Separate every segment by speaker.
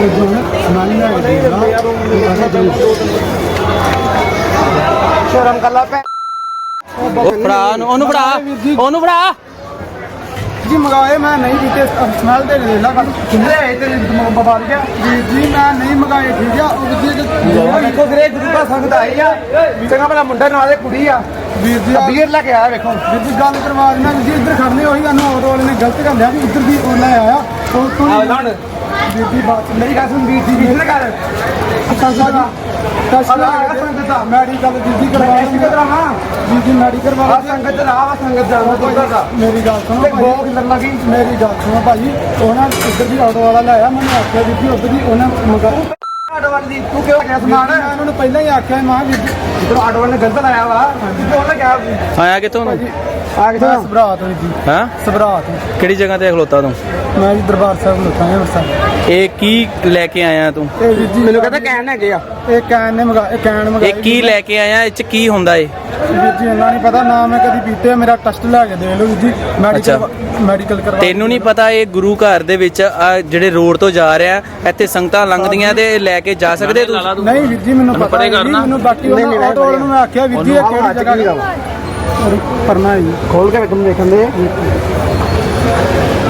Speaker 1: ਲੈ ਕੇ
Speaker 2: ਸ਼ਰਮ ਕਰ ਲਾ ਪੈ
Speaker 3: ਉਹ ਫੜਾ ਉਹਨੂੰ ਉਹਨੂੰ ਫੜਾ ਉਹਨੂੰ ਫੜਾ।
Speaker 1: ਜੀ ਮੰਗਾਏ ਮੈਂ ਨਹੀਂ ਦਿੱਤੇ ਸਮੈਲ ਦੇ ਦੇ ਲਾ
Speaker 2: ਕਿੰਨੇ ਆਏ ਤੇ ਬਬਾਰ ਗਿਆ
Speaker 1: ਵੀਰ ਜੀ ਮੈਂ ਨਹੀਂ ਮੰਗਾਏ ਠੀਕ ਆ। ਉਹ ਜੀ
Speaker 2: ਵੇਖੋ ਵੀਰੇ ਗਰੂਪਾ ਸੰਗਤ ਆਈ ਆ। ਚੰਗਾ ਭਲਾ ਮੁੰਡਾ ਨਾਲ ਦੇ ਕੁੜੀ ਆ।
Speaker 1: ਵੀਰ ਜੀ
Speaker 2: ਬੀਅਰ ਲੈ ਕੇ ਆਇਆ ਵੇਖੋ।
Speaker 1: ਵੀਰ ਜੀ ਗੱਲ ਕਰਵਾ ਵੀਰ ਜੀ ਇੱਧਰ ਖੜਨੇ ਹੋਈ ਸਾਨੂੰ ਆਟੋ ਵਾਲੇ ਨੇ ਗਲਤ ਕਰ ਲਿਆ ਵੀ ਇੱਧਰ ਦੀ ਉਹ ਲੈ ਆਇਆ। ਉਹ ਤੋਂ
Speaker 2: ਆ ਲਣ
Speaker 1: ਵੀਰ ਜੀ ਬਾਤ
Speaker 2: ਮੇਰੀ ਗੱਲ ਸੁਣ ਵੀਰ ਜੀ ਵੀਰ ਕਰ
Speaker 1: ਤਸਲਾ ਤਸਲਾ ਮੈਡੀਕਲ ਵੀਰ ਜੀ ਕਰਵਾ
Speaker 2: ਇਸ ਕਿਧਰ ਆ
Speaker 1: ਵੀਰ ਜੀ ਮੈਡੀਕਲ
Speaker 2: ਆ
Speaker 1: ਵਾਲਾ
Speaker 2: ਸੰਗਤ ਦਾ ਆ ਸੰਗਤ ਦਾ ਦੁੱਧਾ ਦਾ।
Speaker 1: ਮੇਰੀ ਗੱਲ ਸੁਣੋ
Speaker 2: ਤੇ
Speaker 1: ਭਾਈ।
Speaker 2: ਗੋ ਕਿੰਦਰ ਲੱਗੀ।
Speaker 1: ਮੇਰੀ ਗੱਲ ਸੁਣੋ ਭਾਜੀ ਉਹਨਾਂ ਇੱਧਰ ਦੀ ਆਟੋ ਵਾਲਾ ਲਾਇਆ ਮੈਨੂੰ ਆਖਿਆ ਵੀਰ ਜੀ ਉੱਧਰ ਦੀ ਉਹਨਾਂ ਮੰਗਾ
Speaker 2: ਆਟੋ ਵਾਲੀ ਦੀ ਤੂੰ ਕਿਉਂ ਗਿਆ ਸਮਾਨ?
Speaker 1: ਮੈਂ ਉਹਨਾਂ ਨੂੰ ਪਹਿਲਾਂ ਹੀ ਆਖਿਆ ਮਾਂ ਵੀਰ ਜੀ
Speaker 2: ਜਦੋਂ ਆਟੋ ਵਾਲੇ ਨੇ ਗਲਤ ਲਾਇਆ ਵਾ ਕਿਉਂ ਲੱਗਿਆ
Speaker 3: ਆਇਆ ਕਿੱਥੋਂ ਨੂੰ
Speaker 2: ਆ
Speaker 1: ਮੈਂ ਸਬਰਾਤ ਹੋਈ ਜੀ।
Speaker 3: ਹਾਂ?
Speaker 1: ਸਬਰਾਤ।
Speaker 3: ਕਿਹੜੀ ਜਗ੍ਹਾ ਤੇ ਖਲੋਤਾ ਤੂੰ?
Speaker 1: ਮੈਂ ਜੀ ਦਰਬਾਰ ਸਾਹਿਬ ਲੋਕਾਂ ਨੇ ਵਰਸਾ
Speaker 3: ਇਹ ਕੀ ਲੈ ਕੇ ਆਇਆ ਤੂੰ?
Speaker 1: ਇਹ ਵੀਰ ਜੀ
Speaker 2: ਮੈਨੂੰ ਕਹਿੰਦਾ ਕਹਿਣ ਹੈਗੇ ਆ।
Speaker 1: ਇਹ ਕੈਨ ਨੇ ਮੰਗਾ ਇਹ ਕੈਨ ਮੰਗਾ
Speaker 3: ਇਹ ਕੀ ਲੈ ਕੇ ਆਇਆ? ਇਹ ਚ ਕੀ ਹੁੰਦਾ ਏ
Speaker 1: ਵੀਰ ਜੀ ਇਹਨਾਂ ਨਹੀਂ ਪਤਾ ਨਾ ਮੈਂ ਕਦੀ ਪੀਤੇ ਮੇਰਾ ਟੈਸਟ ਲੈ ਕੇ ਦੇ ਲਓ ਵੀਰ ਜੀ ਮੈਡੀਕਲ ਮੈਡੀਕਲ ਕਰਵਾ
Speaker 3: ਤੈਨੂੰ ਨਹੀਂ ਪਤਾ ਇਹ ਗੁਰੂ ਘਰ ਦੇ ਵਿੱਚ ਆ ਜਿਹੜੇ ਰੋਡ ਤੋਂ ਜਾ ਰਿਹਾ ਇੱਥੇ ਸੰਗਤਾਂ ਲੰਘਦੀਆਂ ਤੇ ਇਹ ਲੈ ਕੇ ਜਾ ਸਕਦੇ ਤੂੰ?
Speaker 1: ਨਹੀਂ ਵੀਰ ਜੀ ਮੈਨੂੰ ਪਤਾ ਨਹੀਂ ਮੈਨੂੰ ਬਾਕੀ ਉਹਨਾਂ ਆਟੋ ਵਾਲੇ ਨੂੰ ਮੈਂ ਆਖਿਆ ਵੀਰ ਜੀ ਇਹ ਕਿਹੜੀ ਜਗ੍ਹਾ ਪਰਨਾ ਹੈ ਜੀ।
Speaker 2: ਖੋਲ ਕੇ ਵੇਖਣ ਦੇਖਣ ਦੇ।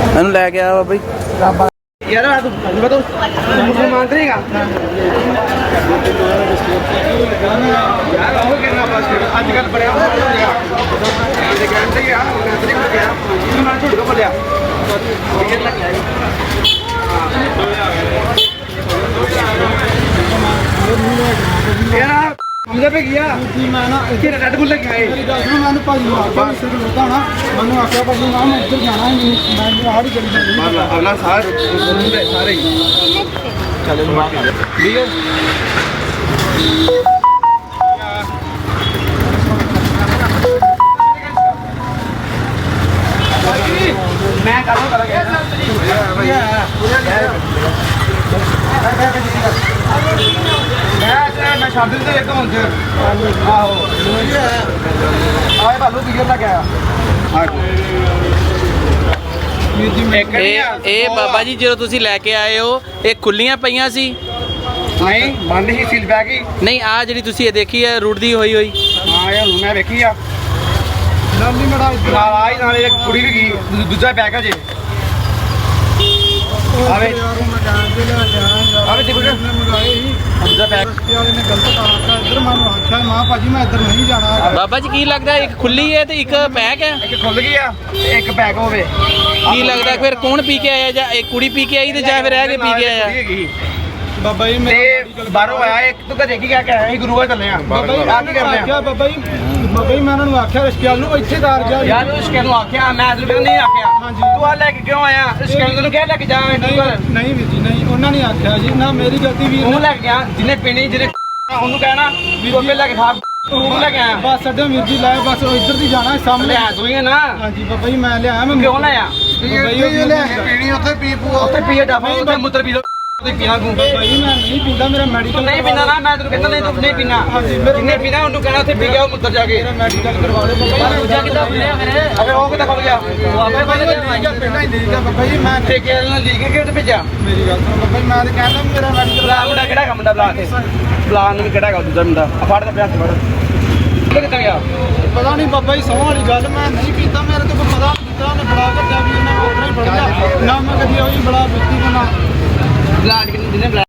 Speaker 3: ਇਹਨੂੰ ਲੈ ਕੇ ਆ ਬਾਬਾ ਜੀ।
Speaker 2: ਯਾਰ ਮੁਸਲਮਾਨ ਹੈਗਾ। ਯਾਰ ਅੱਜ ਕੱਲ ਬੜਿਆ ਕੋ ਬੋਲਿਆ ਇਹ ਲੱਗਿਆ ਯਾਰ ਸਮਝੇ ਪੇ ਗਿਆ
Speaker 1: ਜੀ ਮੈਂ ਨਾ
Speaker 2: ਕਿ ਰੈਡ ਬੁੱਲ ਲੈ ਕੇ ਆਏ?
Speaker 1: ਮੇਰੀ ਮੈਨੂੰ ਭਾਜੀ ਆਖਿਆ ਵੀ ਸਿਰ ਲੋਤਾ ਨਾ ਮੈਨੂੰ ਆਖਿਆ ਭਾਜੀ ਨਾ ਮੈਂ ਉੱਧਰ ਜਾਣਾ ਹੈ ਨਹੀਂ ਮੈਂ ਨਹੀਂ ਆੜੀ ਗਲੀ ਜਾਣੀ
Speaker 2: ਮਾਰਲਾ ਅਗਲਾ ਸਾਰ। ਸਾਰੇ ਹੀ ਚੱਲ ਨੂੰ ਮਾਰ। ਠੀਕ ਹੈ ਮੈਂ ਕਦੋਂ ਕਰਾਂਗਾ। ਮੈਂ ਮੈਂ ਸ਼ਾਮਿਲ ਤੇ ਇੱਕ ਹੁਣ ਚ। ਆਹੋ। ਆਏ ਭਾਲੂ ਕੀ ਲੱਗ ਗਿਆ ਵੀਰ ਜੀ ਮੈਂ
Speaker 3: ਇਹ ਇਹ ਬਾਬਾ ਜੀ ਜਦੋਂ ਤੁਸੀਂ ਲੈ ਕੇ ਆਏ ਹੋ ਇਹ ਖੁੱਲੀਆਂ ਪਈਆਂ ਸੀ?
Speaker 2: ਨਹੀਂ ਬੰਦ ਹੀ ਸੀਲ ਬੈਗ ਹੀ
Speaker 3: ਨਹੀਂ ਆ ਜਿਹੜੀ ਤੁਸੀਂ ਇਹ ਦੇਖੀ ਹੈ ਰੁੜਦੀ ਹੋਈ ਹੋਈ।
Speaker 2: ਹਾਂ ਇਹ ਹੁਣ ਮੈਂ ਵੇਖੀ ਆ।
Speaker 1: ਨਾਲੀ ਮੜਾ
Speaker 2: ਨਾਲ ਆਈ ਨਾਲੇ ਇੱਕ ਕੁੜੀ ਵੀ ਗਈ। ਦੂ- ਦੂਜਾ ਬੈਗ ਆ ਜੇ। ਆਵੇ।
Speaker 1: ਯਾਰ ਮੈਂ ਜਾਣ ਲੈ ਜਾਣਾ
Speaker 2: ਆਵੇ ਦੇਖੋ ਜੀ।
Speaker 1: ਮੈਂ ਮੰਗਾਏ ਸੀ
Speaker 2: ਦੂਜਾ ਬੈਗ
Speaker 1: ਰਸਤੇ ਵਾਲੇ ਨੇ ਗਲਤ ਆਖਿਆ ਇੱਧਰ ਮੈਨੂੰ ਆਖਿਆ ਮਾਂ ਭਾਜੀ ਮੈਂ ਇੱਧਰ ਨਹੀਂ ਜਾਣਾ ਹੈਗਾ।
Speaker 3: ਬਾਬਾ ਜੀ ਕੀ ਲੱਗਦਾ ਇੱਕ ਖੁੱਲੀ ਹੈ ਤੇ ਇੱਕ ਪੈਕ ਹੈ
Speaker 2: ਇੱਕ ਖੁੱਲ ਗਈ ਆ ਤੇ ਇੱਕ ਬੈਗ ਹੋਵੇ
Speaker 3: ਕੀ ਲੱਗਦਾ ਫਿਰ ਕੌਣ ਪੀ ਕੇ ਆਇਆ ਜਾਂ ਇਹ ਕੁੜੀ ਪੀ ਕੇ ਆਈ ਤੇ ਜਾਂ ਫਿਰ ਇਹ ਕੇ ਪੀ ਕੇ ਆਇਆ
Speaker 1: ਬਾਬਾ ਜੀ ਮੈਂ
Speaker 2: ਤੇ ਬਾਹਰੋਂ ਆਇਆ ਇੱਕ ਤੂੰ ਘਰੇ ਕੀ ਕਹਿ ਕੇ ਆਇਆ? ਅਸੀਂ ਗੁਰੂ ਘਰ ਚੱਲੇ ਆ।
Speaker 1: ਬਾਬਾ ਜੀ
Speaker 2: ਆ ਕੀ ਕਰਨੇ ਆ
Speaker 1: ਆਖਿਆ ਬਾਬਾ ਜੀ ਬਾਬਾ ਜੀ ਮੈਂ ਉਹਨਾਂ ਨੂੰ ਆਖਿਆ ਰਿਸ਼ਤੇ ਵਾਲ ਨੂੰ ਇੱਥੇ ਦਾਰ ਜਾ।
Speaker 2: ਯਾਰ ਉਸ ਨੂੰ ਆਖਿਆ ਮੈਂ ਤੈਨੂੰ ਕਹਿੰਦਾ ਨਹੀਂ ਆਖਿਆ।
Speaker 1: ਹਾਂਜੀ।
Speaker 2: ਤੂੰ ਆ ਲੈ ਕੇ ਕਿਉਂ ਆਇਆ? ਇਸ ਕਹਿੰਦੇ ਤੈਨੂੰ ਕਹਿ ਲੈ ਕੇ ਜਾ
Speaker 1: ਨਹੀਂ
Speaker 2: ਗੁਰੂ ਘਰ।
Speaker 1: ਨਹੀਂ ਵੀਰ ਜੀ ਨਹੀਂ ਉਹਨਾਂ ਨੇ ਆਖਿਆ ਜੀ। ਨਾ ਮੇਰੀ ਗਲਤੀ ਵੀਰ
Speaker 2: ਤੂੰ
Speaker 1: ਨੇ
Speaker 2: ਲੈ ਕੇ ਗਿਆ ਜਿਹਨੇ ਪੀਣੀ ਜਿਹਨੇ ਉਹਨੂੰ ਕਹਿਣਾ ਵੀ ਉਹ ਲੈ ਕੇ ਖਾ ਤੂੰ ਲੈ ਕੇ ਆਇਆ।
Speaker 1: ਬਸ ਅੱਡੇ ਵੀਰ ਜੀ ਲਾਇਆ ਬਸ ਉਹ ਇੱਧਰ ਦੀ ਜਾਣਾ ਸਾਹਮਣੇ।
Speaker 2: ਲੈ ਤੂੰ ਹੀ ਹੈ ਨਾ।
Speaker 1: ਹਾਂਜੀ ਬਾਬਾ ਜੀ ਮੈਂ ਲਿਆਇਆ ਮੈਂ
Speaker 2: ਕਿਉਂ ਲਾਇਆ
Speaker 1: ਬਾਬਾ ਜੀ ਉਹ
Speaker 2: ਪੀਣੀ ਉੱਥੇ ਪੀ ਪੂ ਉੱਥੇ ਪੀਏ ਡਾਫਾ ਉੱਥੇ ਮੁੱਤਰ ਪੀ ਲੋ ਤੂੰ
Speaker 1: ਬਾਬਾ ਜੀ ਮੈਂ ਨਹੀਂ ਪੀਂਦਾ ਮੇਰਾ ਮੈਡੀਕਲ
Speaker 2: ਨਹੀਂ ਪੀਣਾ ਨਾ ਮੈਂ ਤੈਨੂੰ ਕਹਿੰਦਾ ਨਹੀਂ ਤੂੰ ਨਹੀਂ ਪੀਣਾ ਜਿੰਨੇ ਪੀਣਾ ਉਹਨੂੰ ਕਹਿਣਾ ਉੱਥੇ ਪੀ ਗਿਆ ਉਹ ਮੁੱਤਰ ਜਾ ਕੇ।
Speaker 1: ਮੇਰਾ ਮੈਡੀਕਲ ਕਰਵਾ ਲਓ ਬਾਬਾ
Speaker 2: ਦੂਜਾ ਕਿੱਦਾਂ ਖੁੱਲਿਆ ਫਿਰ? ਅਬੇ ਉਹ ਕਿੱਦਾਂ ਖੁੱਲ ਗਿਆ? ਉਹ ਆਪੇ
Speaker 1: ਠੀਕ ਹੈ ਪਹਿਲਾਂ ਹੀ ਹੈ ਬਾਬਾ ਜੀ ਮੈਂ
Speaker 2: ਠੇਕੇ ਵਾਲੇ ਨਾਲ ਲੀਕ ਕੇ ਉੱਥੇ ਭੇਜਿਆ?
Speaker 1: ਮੇਰੀ ਗੱਲ ਸੁਣੋ ਬਾਬਾ ਜੀ ਮੈਂ ਤਾਂ ਕਹਿੰਦਾ ਮੇਰਾ ਮੈਡੀਕਲ
Speaker 2: ਬਲਾ ਮੁੰਡਾ ਕਿਹੜਾ ਕੰਮ ਦਾ ਬਲਾ ਬਲਾ ਨੂੰ ਕਿਹੜਾ ਹੈਗਾ ਦੂਜਾ ਮੁੰਡਾ? ਫੜ ਤੇ ਪਿਆ ਫੜ। ਕਿੱਥੇ ਗਿਆ?
Speaker 1: ਪਤਾ ਨਹੀਂ ਬਾਬਾ ਜੀ ਸੌਂ ਵਾਲੀ ਗੱਲ ਮੈਂ ਨਹੀਂ ਪੀਤਾ ਮੇਰੇ ਤੋਂ ਪਤਾ ਨਹੀਂ ਕੀਤਾ ਉਹਨੇ ਬੜਾ ਕੱਟਿਆ ਵੀ ਇਹਨਾਂ ਨੂੰ ਉਤਰਾ ਹੀ ਫੜ ਲਿਆ ਨਾ ਮੈਂ ਕਦੀ ਉਹ ਬੜਾ ਪੀਤੀ ਬਣਾ
Speaker 2: ਕਿੰਨੇ ਜਿਹਨੇ ਬਲਾ